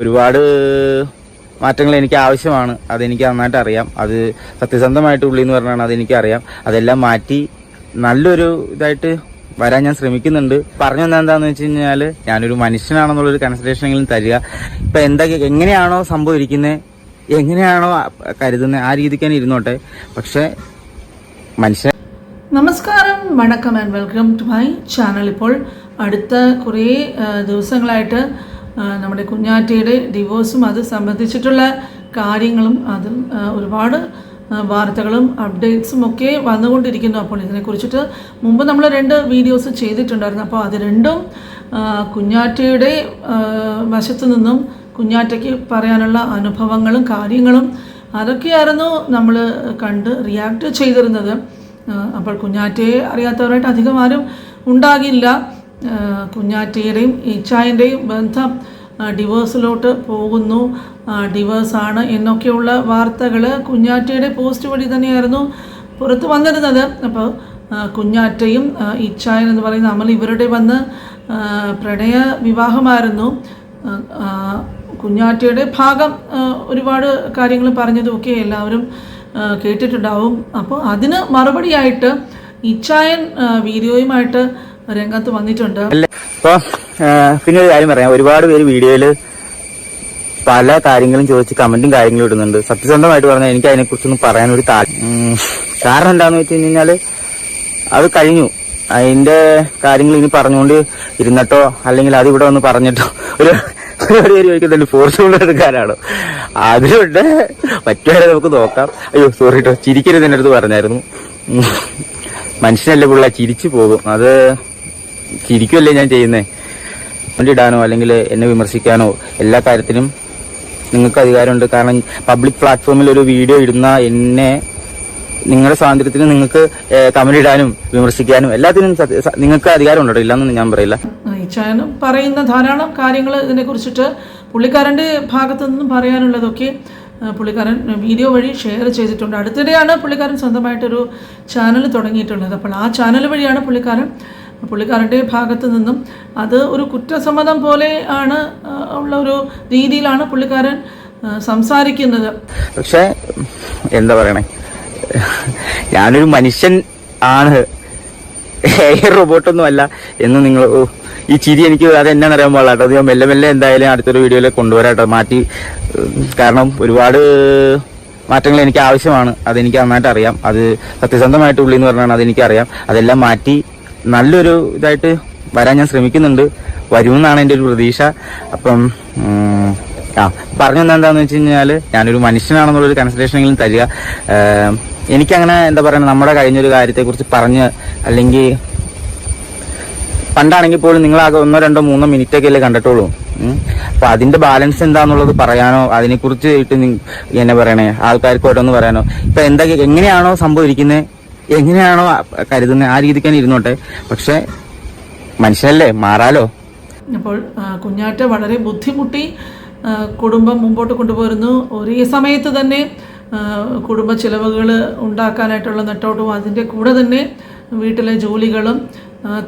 ഒരുപാട് മാറ്റങ്ങൾ എനിക്ക് ആവശ്യമാണ് അതെനിക്ക് നന്നായിട്ട് അറിയാം അത് സത്യസന്ധമായിട്ട് ഉള്ളി എന്ന് പറഞ്ഞാൽ അതെനിക്ക് അറിയാം അതെല്ലാം മാറ്റി നല്ലൊരു ഇതായിട്ട് വരാൻ ഞാൻ ശ്രമിക്കുന്നുണ്ട്. പറഞ്ഞു തന്നെ എന്താന്ന് വെച്ച് കഴിഞ്ഞാൽ ഞാനൊരു മനുഷ്യനാണെന്നുള്ളൊരു കൺസിഡറേഷനെങ്കിലും തരിക. ഇപ്പം എന്താ എങ്ങനെയാണോ സംഭവം ഇരിക്കുന്നത് എങ്ങനെയാണോ കരുതുന്നത് ആ രീതിക്ക് തന്നെ ഇരുന്നോട്ടെ. പക്ഷേ മനുഷ്യൻ നമസ്കാരം വണക്കം and welcome to my channel ഇപ്പോൾ അടുത്ത കുറേ ദിവസങ്ങളായിട്ട് നമ്മുടെ കുഞ്ഞാറ്റയുടെ ഡിവോഴ്സും അത് സംബന്ധിച്ചിട്ടുള്ള കാര്യങ്ങളും അതിൽ ഒരുപാട് വാർത്തകളും അപ്ഡേറ്റ്സും ഒക്കെ വന്നുകൊണ്ടിരിക്കുന്നു. അപ്പോൾ ഇതിനെക്കുറിച്ചിട്ട് മുമ്പ് നമ്മൾ രണ്ട് വീഡിയോസ് ചെയ്തിട്ടുണ്ടായിരുന്നു. അപ്പോൾ അത് രണ്ടും കുഞ്ഞാറ്റയുടെ വശത്തു നിന്നും കുഞ്ഞാറ്റയ്ക്ക് പറയാനുള്ള അനുഭവങ്ങളും കാര്യങ്ങളും അതൊക്കെയായിരുന്നു നമ്മൾ കണ്ട് റിയാക്ട് ചെയ്തിരുന്നത്. അപ്പോൾ കുഞ്ഞാറ്റയെ അറിയാത്തവരായിട്ട് അധികം ആരും ഉണ്ടാകില്ല. കുഞ്ഞാറ്റയുടെയും ഇച്ചായന്റെയും ബന്ധം ഡിവേഴ്സിലോട്ട് പോകുന്നു. ഡിവേഴ്സാണ് എന്നൊക്കെയുള്ള വാർത്തകൾ കുഞ്ഞാറ്റയുടെ പോസ്റ്റ് വഴി തന്നെയായിരുന്നു പുറത്ത് വന്നിരുന്നത്. അപ്പോൾ കുഞ്ഞാറ്റയും ഇച്ചായൻ എന്ന് പറയുന്ന അമൽ ഇവരുടെ വന്ന് പ്രണയ വിവാഹമായിരുന്നു. കുഞ്ഞാറ്റയുടെ ഭാഗം ഒരുപാട് കാര്യങ്ങൾ പറഞ്ഞതുമൊക്കെ എല്ലാവരും കേട്ടിട്ടുണ്ടാവും. അപ്പോൾ അതിന് മറുപടിയായിട്ട് ഇച്ചായൻ വീഡിയോയുമായിട്ട് രംഗത്ത് വന്നിട്ടുണ്ട്. ഇപ്പൊ പിന്നെ ഒരു കാര്യം പറയാം. ഒരുപാട് പേര് വീഡിയോയിൽ പല കാര്യങ്ങളും ചോദിച്ച് കമന്റും കാര്യങ്ങളും ഇടുന്നുണ്ട്. സത്യസന്ധമായിട്ട് പറഞ്ഞാൽ എനിക്ക് അതിനെ കുറിച്ചൊന്നും പറയാനൊരു കാരണം എന്താന്ന് വെച്ച് കഴിഞ്ഞാൽ അത് കഴിഞ്ഞു. അതിന്റെ കാര്യങ്ങൾ ഇനി പറഞ്ഞുകൊണ്ട് ഇരുന്നിട്ടോ അല്ലെങ്കിൽ അത് ഇവിടെ വന്ന് പറഞ്ഞിട്ടോ ഒരു ഒരു പേര് ചോദിക്കുന്നുണ്ട് കൊണ്ട് എടുക്കാനാണോ. അതിലുണ്ട് പറ്റുവാണെങ്കിൽ നമുക്ക് നോക്കാം. അയ്യോ സോറി കേട്ടോ ചിരിക്കരുത് എന്റെ അടുത്ത് പറഞ്ഞായിരുന്നു. മനുഷ്യനല്ലേ പിള്ള? ചിരിച്ചു പോകും. അത് ചിരിക്കുമല്ലേ ഞാൻ ചെയ്യുന്നേ? കമന്റ് ഇടാനോ അല്ലെങ്കിൽ എന്നെ വിമർശിക്കാനോ എല്ലാ കാര്യത്തിനും നിങ്ങൾക്ക് അധികാരമുണ്ട്. കാരണം പബ്ലിക് പ്ലാറ്റ്ഫോമിൽ ഒരു വീഡിയോ ഇടുന്ന എന്നെ നിങ്ങളുടെ സ്വാതന്ത്ര്യത്തിന് നിങ്ങൾക്ക് കമന്റ് ഇടാനും വിമർശിക്കാനും എല്ലാത്തിനും നിങ്ങൾക്ക് അധികാരമുണ്ടോ ഇല്ലെന്നൊന്നും ഞാൻ പറയില്ല. പറയുന്ന ധാരാളം കാര്യങ്ങൾ ഇതിനെ കുറിച്ചിട്ട് പുള്ളിക്കാരന്റെ ഭാഗത്തു നിന്നും പറയാനുള്ളതൊക്കെ പുള്ളിക്കാരൻ വീഡിയോ വഴി ഷെയർ ചെയ്തിട്ടുണ്ട്. അടുത്തിടെയാണ് പുള്ളിക്കാരൻ സ്വന്തമായിട്ടൊരു ചാനൽ തുടങ്ങിയിട്ടുള്ളത്. അപ്പോൾ ആ ചാനൽ വഴിയാണ് പുള്ളിക്കാരൻ പുള്ളിക്കാരന്റെ ഭാഗത്ത് നിന്നും അത് ഒരു കുറ്റസമ്മതം പോലെ ആണ് ഉള്ള ഒരു രീതിയിലാണ് പുള്ളിക്കാരൻ സംസാരിക്കുന്നത്. പക്ഷേ എന്താ പറയണേ? ഞാനൊരു മനുഷ്യൻ ആണ്. റോബോട്ടൊന്നും അല്ല എന്ന് നിങ്ങൾ ഈ ചിരി എനിക്ക് അത് എന്നാന്നറിയാൻ പാടില്ല കേട്ടോ. അത് ഞാൻ മെല്ലെ മെല്ലെ എന്തായാലും അടുത്തൊരു വീഡിയോയിൽ കൊണ്ടുവരാട്ടോ മാറ്റി കാരണം ഒരുപാട് മാറ്റങ്ങൾ എനിക്ക് ആവശ്യമാണ്. അതെനിക്ക് നന്നായിട്ട് അറിയാം. അത് സത്യസന്ധമായിട്ട് ഉള്ളി എന്ന് പറഞ്ഞാൽ അതെനിക്ക് അറിയാം. അതെല്ലാം മാറ്റി നല്ലൊരു ഇതായിട്ട് വരാൻ ഞാൻ ശ്രമിക്കുന്നുണ്ട്. വരുമെന്നാണ് എന്റെ ഒരു പ്രതീക്ഷ. അപ്പം ആ പറഞ്ഞു എന്താന്ന് വെച്ച് കഴിഞ്ഞാൽ ഞാനൊരു മനുഷ്യനാണെന്നുള്ളൊരു കൺസിഡറേഷനെങ്കിലും തരിക. എനിക്കങ്ങനെ എന്താ പറയുക നമ്മുടെ കഴിഞ്ഞൊരു കാര്യത്തെക്കുറിച്ച് പറഞ്ഞ് അല്ലെങ്കിൽ പണ്ടാണെങ്കിൽ പോലും നിങ്ങളാകെ ഒന്നോ രണ്ടോ മൂന്നോ മിനിറ്റ് ഒക്കെ അല്ലേ കണ്ടിട്ടുള്ളൂ. അപ്പൊ അതിന്റെ ബാലൻസ് എന്താന്നുള്ളത് പറയാനോ അതിനെക്കുറിച്ച് ഇട്ട് എന്നെ പറയണേ ആൾക്കാർക്ക് ഓരോന്ന് പറയാനോ. ഇപ്പൊ എന്താ എങ്ങനെയാണോ സംഭവം ഇരിക്കുന്നത് എങ്ങനെയാണോ കരുതുന്നത് ആ രീതിക്ക് തന്നെ ഇരുന്നോട്ടെ. പക്ഷെ മനുഷ്യനല്ലേ? മാറാലോ? അപ്പോൾ കുഞ്ഞാറ്റ വളരെ ബുദ്ധിമുട്ടി കുടുംബം മുമ്പോട്ട് കൊണ്ടുപോയിരുന്നു ഒരേ സമയത്ത് തന്നെ കുടുംബ ചിലവുകൾ ഉണ്ടാക്കാനായിട്ടുള്ള നെട്ടോട്ടവും അതിന്റെ കൂടെ തന്നെ വീട്ടിലെ ജോലികളും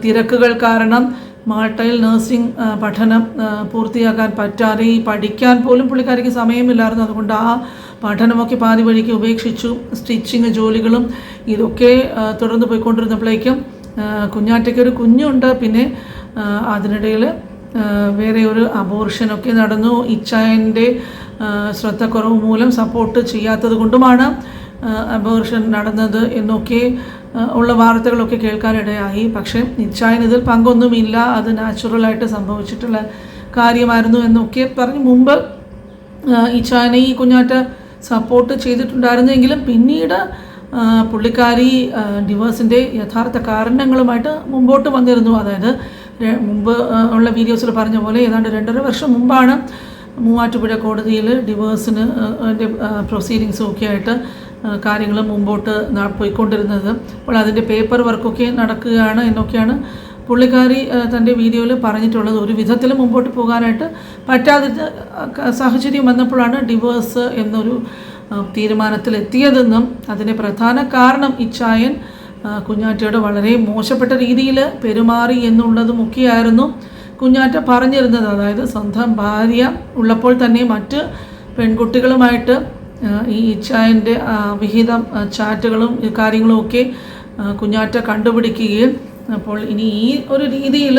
തിരക്കുകൾ കാരണം മാൾട്ടയിൽ നഴ്സിംഗ് പഠനം പൂർത്തിയാക്കാൻ പറ്റാതെ ഈ പഠിക്കാൻ പോലും പുള്ളിക്കാരിക്ക് സമയമില്ലായിരുന്നു. അതുകൊണ്ട് ആ പഠനമൊക്കെ പാതി വഴിക്ക് ഉപേക്ഷിച്ചു. സ്റ്റിച്ചിങ് ജോലികളും ഇതൊക്കെ തുടർന്ന് പോയിക്കൊണ്ടിരുന്നപ്പോഴേക്കും കുഞ്ഞാറ്റയ്ക്ക് ഒരു കുഞ്ഞുണ്ട്. പിന്നെ അതിനിടയിൽ വേറെ ഒരു അബോർഷനൊക്കെ നടന്നു. ഇച്ചായന്റെ ശ്രദ്ധക്കുറവ് മൂലം സപ്പോർട്ട് ചെയ്യാത്തത് കൊണ്ടുമാണ് അബോർഷൻ നടന്നത് എന്നൊക്കെ ഉള്ള വാർത്തകളൊക്കെ കേൾക്കാനിടയായി. പക്ഷേ ഇച്ചായൻ ഇതിൽ പങ്കൊന്നുമില്ല. അത് നാച്ചുറലായിട്ട് സംഭവിച്ചിട്ടുള്ള കാര്യമായിരുന്നു എന്നൊക്കെ പറഞ്ഞ്. മുമ്പ് ഇച്ചായനെ ഈ കുഞ്ഞാറ്റ സപ്പോർട്ട് ചെയ്തിട്ടുണ്ടായിരുന്നെങ്കിലും പിന്നീട് പുള്ളിക്കാരി ഡിവോഴ്സിന്റെ യഥാർത്ഥ കാരണങ്ങളുമായിട്ട് മുമ്പോട്ട് വന്നിരുന്നു. അതായത് മുമ്പ് ഉള്ള വീഡിയോസിൽ പറഞ്ഞ പോലെ ഏതാണ്ട് രണ്ടര വർഷം മുമ്പാണ് മൂവാറ്റുപുഴ കോടതിയിൽ ഡിവോഴ്സിന് പ്രൊസീഡിങ്സും ഒക്കെ ആയിട്ട് കാര്യങ്ങൾ മുമ്പോട്ട് പോയിക്കൊണ്ടിരുന്നത്. അപ്പോൾ അതിന്റെ പേപ്പർ വർക്കൊക്കെ നടക്കുകയാണ് എന്നൊക്കെയാണ് പുള്ളിക്കാരി തന്റെ വീഡിയോയിൽ പറഞ്ഞിട്ടുള്ളത് ഒരു വിധത്തിൽ മുമ്പോട്ട് പോകാനായിട്ട് പറ്റാതെ സാഹചര്യം വന്നപ്പോഴാണ് ഡിവോഴ്സ് എന്നൊരു തീരുമാനത്തിലെത്തിയതെന്നും അതിന്റെ പ്രധാന കാരണം ഇച്ചായൻ കുഞ്ഞാറ്റയോട് വളരെ മോശപ്പെട്ട രീതിയിൽ പെരുമാറി എന്നുള്ളതും ഒക്കെയായിരുന്നു കുഞ്ഞാറ്റ പറഞ്ഞിരുന്നത്. അതായത് സ്വന്തം ഭാര്യ ഉള്ളപ്പോൾ തന്നെ മറ്റ് പെൺകുട്ടികളുമായിട്ട് ഈ ഇച്ചായന്റെ വിഹിതം ചാറ്റുകളും കാര്യങ്ങളും ഒക്കെ കുഞ്ഞാറ്റ കണ്ടുപിടിക്കുകയും അപ്പോൾ ഇനി ഈ ഒരു രീതിയിൽ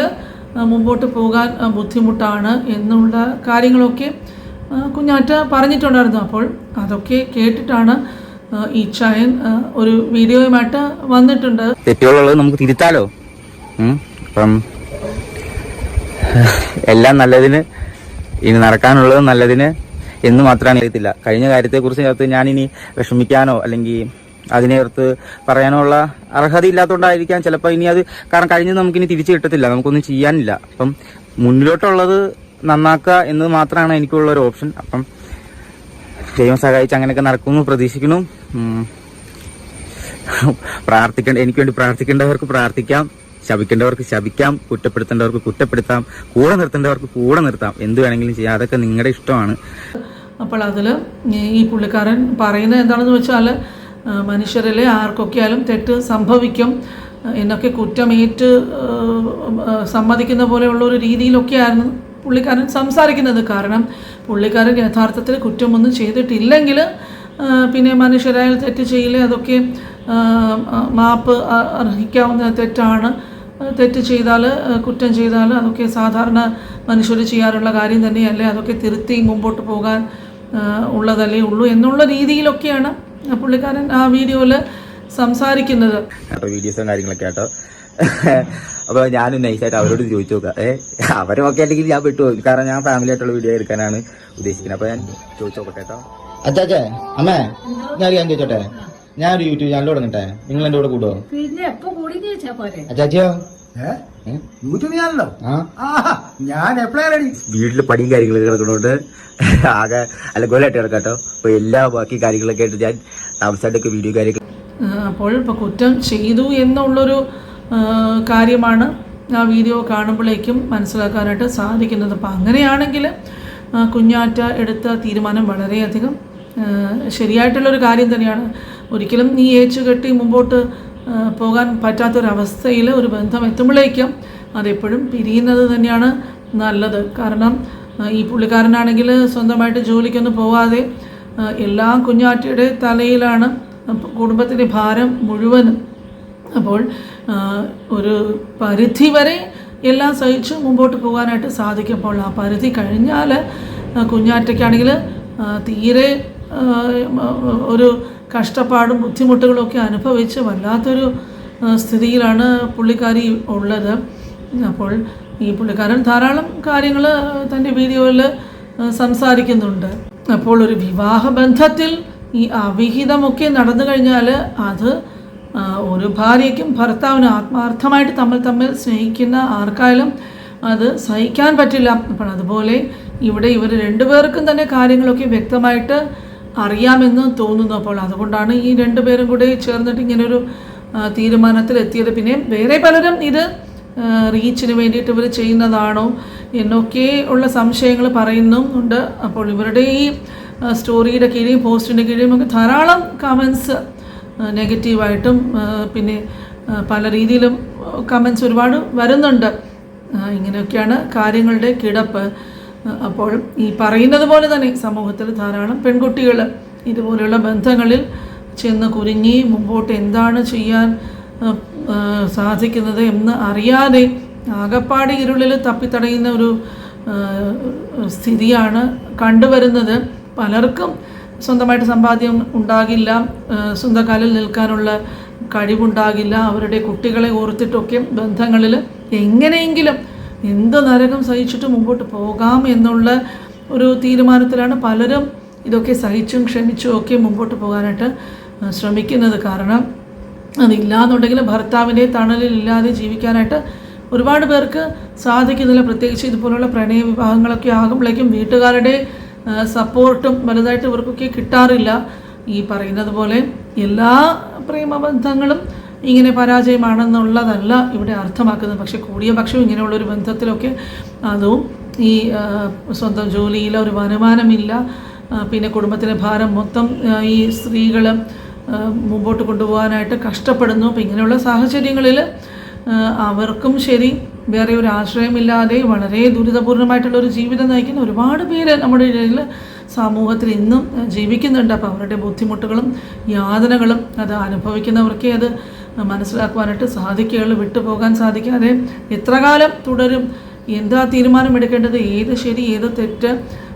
മുമ്പോട്ട് പോകാൻ ബുദ്ധിമുട്ടാണ് എന്നുള്ള കാര്യങ്ങളൊക്കെ കുഞ്ഞാറ്റ പറഞ്ഞിട്ടുണ്ടായിരുന്നു. അപ്പോൾ അതൊക്കെ കേട്ടിട്ടാണ് ഈ ചായൻ ഒരു വീഡിയോയുമായിട്ട് വന്നിട്ടുണ്ട്. തെറ്റുകളുള്ളത് നമുക്ക് തിരുത്താലോ? അപ്പം എല്ലാം നല്ലതിന് ഇനി നടക്കാനുള്ളത് നല്ലതിന് എന്ന് മാത്രമാണ് അറിയത്തില്ല. കഴിഞ്ഞ കാര്യത്തെക്കുറിച്ച് ഞാൻ ഇനി വിഷമിക്കാനോ അല്ലെങ്കിൽ അതിനെ പറയാനുള്ള പറയാനോ അർഹത ഇല്ലാത്തതുകൊണ്ടായിരിക്കാം ചിലപ്പോൾ ഇനി അത് കാരണം കഴിഞ്ഞ് നമുക്കിനി തിരിച്ചു കിട്ടത്തില്ല നമുക്കൊന്നും ചെയ്യാനില്ല. അപ്പം മുന്നിലോട്ടുള്ളത് നന്നാക്കുക എന്നത് മാത്രമാണ് എനിക്കുള്ള ഒരു ഓപ്ഷൻ. അപ്പം ദൈവം സഹായിച്ച് അങ്ങനെയൊക്കെ നടക്കുമെന്ന് പ്രതീക്ഷിക്കുന്നു. പ്രാർത്ഥിക്കേണ്ട എനിക്ക് വേണ്ടി പ്രാർത്ഥിക്കേണ്ടവർക്ക് പ്രാർത്ഥിക്കാം. ശപിക്കേണ്ടവർക്ക് ശപിക്കാം. കുറ്റപ്പെടുത്തേണ്ടവർക്ക് കുറ്റപ്പെടുത്താം. കൂടെ നിർത്തേണ്ടവർക്ക് കൂടെ നിർത്താം. എന്ത് വേണമെങ്കിലും ചെയ്യാം. അതൊക്കെ നിങ്ങളുടെ ഇഷ്ടമാണ്. അപ്പോൾ അതിൽ ഈ പുള്ളിക്കാരൻ പറയുന്നത് എന്താണെന്ന് വെച്ചാൽ ആ, മനുഷ്യരിലെ ആർക്കൊക്കെയാലും തെറ്റ് സംഭവിക്കും എന്നൊക്കെ കുറ്റമേറ്റ് സമ്മതിക്കുന്ന പോലെയുള്ള ഒരു രീതിയിലൊക്കെയായിരുന്നു പുള്ളിക്കാരൻ സംസാരിക്കുന്നത്. കാരണം പുള്ളിക്കാരൻ യഥാർത്ഥത്തിൽ കുറ്റമൊന്നും ചെയ്തിട്ടില്ലെങ്കിൽ പിന്നെ മനുഷ്യരായാൽ തെറ്റ് ചെയ്യില്ലേ അതൊക്കെ മാപ്പ് അർഹിക്കാവുന്ന തെറ്റാണ്. തെറ്റ് ചെയ്താൽ കുറ്റം ചെയ്താൽ അതൊക്കെ സാധാരണ മനുഷ്യർ ചെയ്യാറുള്ള കാര്യം തന്നെയല്ലേ അതൊക്കെ തിരുത്തി മുമ്പോട്ട് പോകാൻ ഉള്ളതല്ലേ ഉള്ളൂ എന്നുള്ള രീതിയിലൊക്കെയാണ് പുള്ളിക്കാരൻ ആ വീഡിയോയിൽ സംസാരിക്കുന്നത്. വീഡിയോസും കാര്യങ്ങളൊക്കെ കേട്ടോ അപ്പൊ ഞാനും നൈസായിട്ട് അവരോട് ചോദിച്ചു നോക്കാം. ഏ അവരും ഒക്കെ അല്ലെങ്കിൽ ഞാൻ വിട്ടു പോകും കാരണം ഞാൻ ഫാമിലി ആയിട്ടുള്ള വീഡിയോ എടുക്കാനാണ് ഉദ്ദേശിക്കുന്നത്. അപ്പൊ ഞാൻ ചോദിച്ചു നോക്കട്ടെ കേട്ടോ അച്ചാച്ചേ അമ്മേ ഞാൻ ഞാൻ ചോദിച്ചോട്ടെ? ഞാൻ ഒരു യൂട്യൂബ് ചാനൽ തുടങ്ങട്ടെ? നിങ്ങൾ എന്റെ കൂടെ കൂടുവോ പിന്നെ എപ്പോ കൂടി ചോദിച്ചാ പോരെ? അച്ചാച്ചിയോ? യൂട്യൂബ് ചാനലോ ആ. ആ ഞാൻ എപ്പോഴാ റെഡി വീട്ടിൽ പണിയും കാര്യങ്ങളൊക്കെ കിടക്കുന്നതുകൊണ്ട് ആകെ അലങ്കോലായിട്ട് കിടക്കാട്ടോ. അപ്പൊ എല്ലാ ബാക്കി കാര്യങ്ങളൊക്കെ ആയിട്ട് ഞാൻ താമസമായിട്ടൊക്കെ വീഡിയോ കാര്യങ്ങൾ അപ്പോൾ ഇപ്പോൾ കുറ്റം ചെയ്തു എന്നുള്ളൊരു കാര്യമാണ് ആ വീഡിയോ കാണുമ്പോഴേക്കും മനസ്സിലാക്കാനായിട്ട് സാധിക്കുന്നത്. അപ്പം അങ്ങനെയാണെങ്കിൽ കുഞ്ഞാറ്റ എടുത്ത തീരുമാനം വളരെയധികം ശരിയായിട്ടുള്ളൊരു കാര്യം തന്നെയാണ്. ഒരിക്കലും നീ ഏച്ചു കെട്ടി മുമ്പോട്ട് പോകാൻ പറ്റാത്തൊരവസ്ഥയിൽ ഒരു ബന്ധം എത്തുമ്പോഴേക്കും അതെപ്പോഴും പിരിയുന്നത് തന്നെയാണ് നല്ലത്. കാരണം ഈ പുള്ളിക്കാരനാണെങ്കിൽ സ്വന്തമായിട്ട് ജോലിക്കൊന്നും പോവാതെ എല്ലാ കുഞ്ഞാറ്റയുടെ തലയിലാണ് കുടുംബത്തിന്റെ ഭാരം മുഴുവനും. അപ്പോൾ ഒരു പരിധി വരെ എല്ലാം സഹിച്ച് മുമ്പോട്ട് പോകാനായിട്ട് സാധിക്കുമ്പോൾ ആ പരിധി കഴിഞ്ഞാൽ കുഞ്ഞാറ്റയ്ക്കാണെങ്കിൽ തീരെ ഒരു കഷ്ടപ്പാടും ബുദ്ധിമുട്ടുകളും ഒക്കെ അനുഭവിച്ച് വല്ലാത്തൊരു സ്ഥിതിയിലാണ് പുള്ളിക്കാരി ഉള്ളത്. അപ്പോൾ ഈ പുള്ളിക്കാരൻ ധാരാളം കാര്യങ്ങൾ തന്റെ വീഡിയോയിൽ സംസാരിക്കുന്നുണ്ട്. അപ്പോൾ ഒരു വിവാഹ ബന്ധത്തിൽ ഈ അവിഹിതമൊക്കെ നടന്നു കഴിഞ്ഞാൽ അത് ഒരു ഭാര്യയ്ക്കും ഭർത്താവിനും ആത്മാർത്ഥമായിട്ട് തമ്മിൽ തമ്മിൽ സ്നേഹിക്കുന്ന ആർക്കായാലും അത് സഹിക്കാൻ പറ്റില്ല. അപ്പോൾ അതുപോലെ ഇവിടെ ഇവർ രണ്ടുപേർക്കും തന്നെ കാര്യങ്ങളൊക്കെ വ്യക്തമായിട്ട് അറിയാമെന്ന് തോന്നുന്നു. അപ്പോൾ അതുകൊണ്ടാണ് ഈ രണ്ടുപേരും കൂടെ ചേർന്നിട്ട് ഇങ്ങനൊരു തീരുമാനത്തിൽ തീരുമാനത്തിലെത്തിയത്. പിന്നെ വേറെ പലരും ഇത് റീച്ചിന് വേണ്ടിയിട്ട് ഇവർ ചെയ്യുന്നതാണോ എന്നൊക്കെ ഉള്ള സംശയങ്ങൾ പറയുന്നുണ്ട് അപ്പോൾ ഇവരുടെ ഈ സ്റ്റോറിയുടെ കീഴിലും പോസ്റ്റിന്റെ കീഴിലും ഒക്കെ ധാരാളം കമൻസ് നെഗറ്റീവായിട്ടും പിന്നെ പല രീതിയിലും കമൻസ് ഒരുപാട് വരുന്നുണ്ട്. ഇങ്ങനെയൊക്കെയാണ് കാര്യങ്ങളുടെ കിടപ്പ്. അപ്പോൾ ഈ പറയുന്നത് പോലെ തന്നെ സമൂഹത്തിൽ ധാരാളം പെൺകുട്ടികൾ ഇതുപോലെയുള്ള ബന്ധങ്ങളിൽ ചെന്ന് കുരുങ്ങി മുമ്പോട്ട് എന്താണ് ചെയ്യാൻ സാധിക്കുന്നത് എന്ന് അറിയാതെ ആകപ്പാട് ഇരുളിൽ തപ്പിത്തടയുന്ന ഒരു സ്ഥിതിയാണ് കണ്ടുവരുന്നത്. പലർക്കും സ്വന്തമായിട്ട് സമ്പാദ്യം ഉണ്ടാകില്ല സ്വന്തകാലിൽ നിൽക്കാനുള്ള കഴിവുണ്ടാകില്ല. അവരുടെ കുട്ടികളെ ഓർത്തിട്ടൊക്കെ ബന്ധങ്ങളിൽ എങ്ങനെയെങ്കിലും എന്ത് നരകം സഹിച്ചിട്ട് മുമ്പോട്ട് പോകാം എന്നുള്ള ഒരു തീരുമാനത്തിലാണ് പലരും ഇതൊക്കെ സഹിച്ചും ക്ഷമിച്ചും ഒക്കെ മുമ്പോട്ട് പോകാനായിട്ട് ശ്രമിക്കുന്നത്. കാരണം അതില്ലാന്നുണ്ടെങ്കിൽ ഭർത്താവിന്റെ തണലിലില്ലാതെ ജീവിക്കാനായിട്ട് ഒരുപാട് പേർക്ക് സാധിക്കുന്നില്ല. പ്രത്യേകിച്ച് ഇതുപോലുള്ള പ്രണയ വിവാഹങ്ങളൊക്കെ ആകുമ്പോഴേക്കും വീട്ടുകാരുടെ സപ്പോർട്ടും വലുതായിട്ട് ഇവർക്കൊക്കെ കിട്ടാറില്ല. ഈ പറയുന്നത് പോലെ എല്ലാ പ്രേമബന്ധങ്ങളും ഇങ്ങനെ പരാജയമാണെന്നുള്ളതല്ല ഇവിടെ അർത്ഥമാക്കുന്നത്. പക്ഷെ കൂടിയ പക്ഷം ഇങ്ങനെയുള്ളൊരു ബന്ധത്തിലൊക്കെ അതും ഈ സ്വന്തം ജോലിയിൽ ഒരു വരുമാനമില്ല. പിന്നെ കുടുംബത്തിലെ ഭാരം മൊത്തം ഈ സ്ത്രീകൾ മുമ്പോട്ട് കൊണ്ടുപോകാനായിട്ട് കഷ്ടപ്പെടുന്നു. അപ്പം ഇങ്ങനെയുള്ള സാഹചര്യങ്ങളിൽ അവർക്കും ശരി വേറെ ഒരു ആശ്രയമില്ലാതെ വളരെ ദുരിതപൂർണമായിട്ടുള്ള ഒരു ജീവിതം നയിക്കുന്ന ഒരുപാട് പേര് നമ്മുടെ ഇടയിൽ സമൂഹത്തിൽ ഇന്നും ജീവിക്കുന്നുണ്ട്. അപ്പോൾ അവരുടെ ബുദ്ധിമുട്ടുകളും യാതനകളും അത് അനുഭവിക്കുന്നവർക്കേ അത് മനസ്സിലാക്കുവാനായിട്ട് സാധിക്കുകയുള്ളൂ. വിട്ടുപോകാൻ സാധിക്കാതെ എത്ര കാലം തുടരും? എന്താ തീരുമാനം എടുക്കേണ്ടത്? ഏത് ശരി ഏത് തെറ്റ്?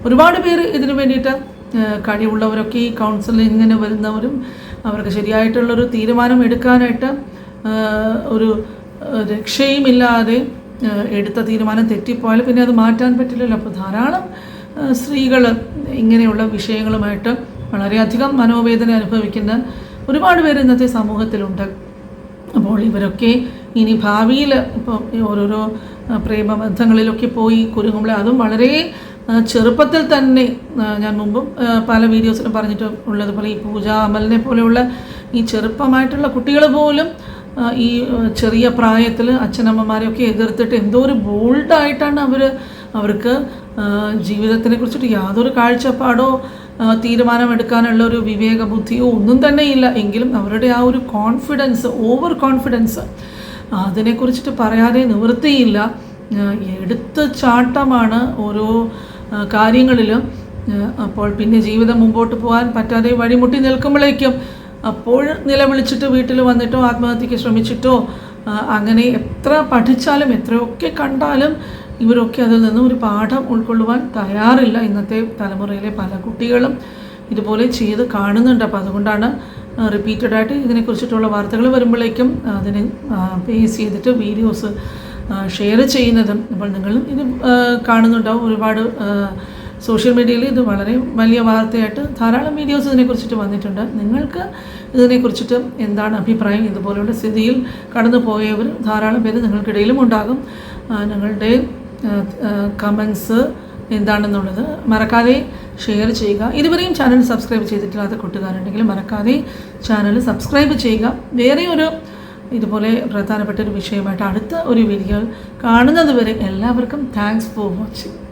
ഒരുപാട് പേര് ഇതിനു വേണ്ടിയിട്ട് കഴിവുള്ളവരൊക്കെ ഈ കൗൺസിലിങ്ങിന് വരുന്നവരും അവർക്ക് ശരിയായിട്ടുള്ളൊരു തീരുമാനം എടുക്കാനായിട്ട് ഒരു രക്ഷയും രക്ഷയുമില്ലാതെ എടുത്ത തീരുമാനം തെറ്റിപ്പോയാൽ പിന്നെ അത് മാറ്റാൻ പറ്റില്ലല്ലോ. അപ്പോൾ ധാരാളം സ്ത്രീകൾ ഇങ്ങനെയുള്ള വിഷയങ്ങളുമായിട്ട് വളരെയധികം മനോവേദന അനുഭവിക്കുന്ന ഒരുപാട് പേര് ഇന്നത്തെ സമൂഹത്തിലുണ്ട്. അപ്പോൾ ഇവരൊക്കെ ഇനി ഭാവിയിൽ ഇപ്പോൾ ഓരോരോ പ്രേമബന്ധങ്ങളിലൊക്കെ പോയി കുരുങ്ങുമ്പോൾ അതും വളരെ ചെറുപ്പത്തിൽ തന്നെ ഞാൻ മുമ്പും പല വീഡിയോസിലും പറഞ്ഞിട്ട് ഉള്ളതുപോലെ ഈ പൂജ അമലിനെ പോലെയുള്ള ഈ ചെറുപ്പമായിട്ടുള്ള കുട്ടികൾ പോലും ഈ ചെറിയ പ്രായത്തിൽ അച്ഛനമ്മമാരെയൊക്കെ എതിർത്തിട്ട് എന്തോ ഒരു ബോൾഡായിട്ടാണ് അവർ അവർക്ക് ജീവിതത്തിനെ കുറിച്ചിട്ട് യാതൊരു കാഴ്ചപ്പാടോ തീരുമാനമെടുക്കാനുള്ള ഒരു വിവേക ബുദ്ധിയോ ഒന്നും തന്നെ ഇല്ല. എങ്കിലും അവരുടെ ആ ഒരു കോൺഫിഡൻസ് ഓവർ കോൺഫിഡൻസ് അതിനെക്കുറിച്ചിട്ട് പറയാതെ നിവൃത്തിയില്ല. എടുത്ത ചാട്ടമാണ് ഓരോ കാര്യങ്ങളിലും അപ്പോൾ പിന്നെ ജീവിതം മുമ്പോട്ട് പോകാൻ പറ്റാതെ വഴിമുട്ടി നിൽക്കുമ്പോഴേക്കും അപ്പോൾ നിലവിളിച്ചിട്ട് വീട്ടിൽ വന്നിട്ടോ ആത്മഹത്യക്ക് ശ്രമിച്ചിട്ടോ അങ്ങനെ എത്ര പഠിച്ചാലും എത്രയൊക്കെ കണ്ടാലും ഇവരൊക്കെ അതിൽ നിന്നും ഒരു പാഠം ഉൾക്കൊള്ളുവാൻ തയ്യാറില്ല. ഇന്നത്തെ തലമുറയിലെ പല കുട്ടികളും ഇതുപോലെ ചെയ്ത് കാണുന്നുണ്ട്. അപ്പോൾ അതുകൊണ്ടാണ് റിപ്പീറ്റഡായിട്ട് ഇതിനെക്കുറിച്ചിട്ടുള്ള വാർത്തകൾ വരുമ്പോഴേക്കും അതിനെ ബേസ് ചെയ്തിട്ട് വീഡിയോസ് ഷെയർ ചെയ്യുന്നതും അപ്പോൾ നിങ്ങളും ഇത് കാണുന്നുണ്ടാവും. ഒരുപാട് സോഷ്യൽ മീഡിയയിൽ ഇത് വളരെ വലിയ വാർത്തയായിട്ട് ധാരാളം വീഡിയോസ് ഇതിനെക്കുറിച്ചിട്ട് വന്നിട്ടുണ്ട്. നിങ്ങൾക്ക് ഇതിനെക്കുറിച്ചിട്ട് എന്താണ് അഭിപ്രായം? ഇതുപോലെയുള്ള സ്ഥിതിയിൽ കടന്നു പോയവർ ധാരാളം പേര് നിങ്ങൾക്കിടയിലും ഉണ്ടാകും. ഞങ്ങളുടെ കമൻസ് എന്താണെന്നുള്ളത് മറക്കാതെ ഷെയർ ചെയ്യുക. ഇതുവരെയും ചാനൽ സബ്സ്ക്രൈബ് ചെയ്തിട്ടില്ലാത്ത കൂട്ടുകാരുണ്ടെങ്കിൽ മറക്കാതെ ചാനൽ സബ്സ്ക്രൈബ് ചെയ്യുക. വേറെ ഒരു ഇതുപോലെ പ്രധാനപ്പെട്ട ഒരു വിഷയമായിട്ട് അടുത്ത ഒരു വീഡിയോ കാണുന്നത് വരെ എല്ലാവർക്കും താങ്ക്സ് ഫോർ വാച്ചിങ്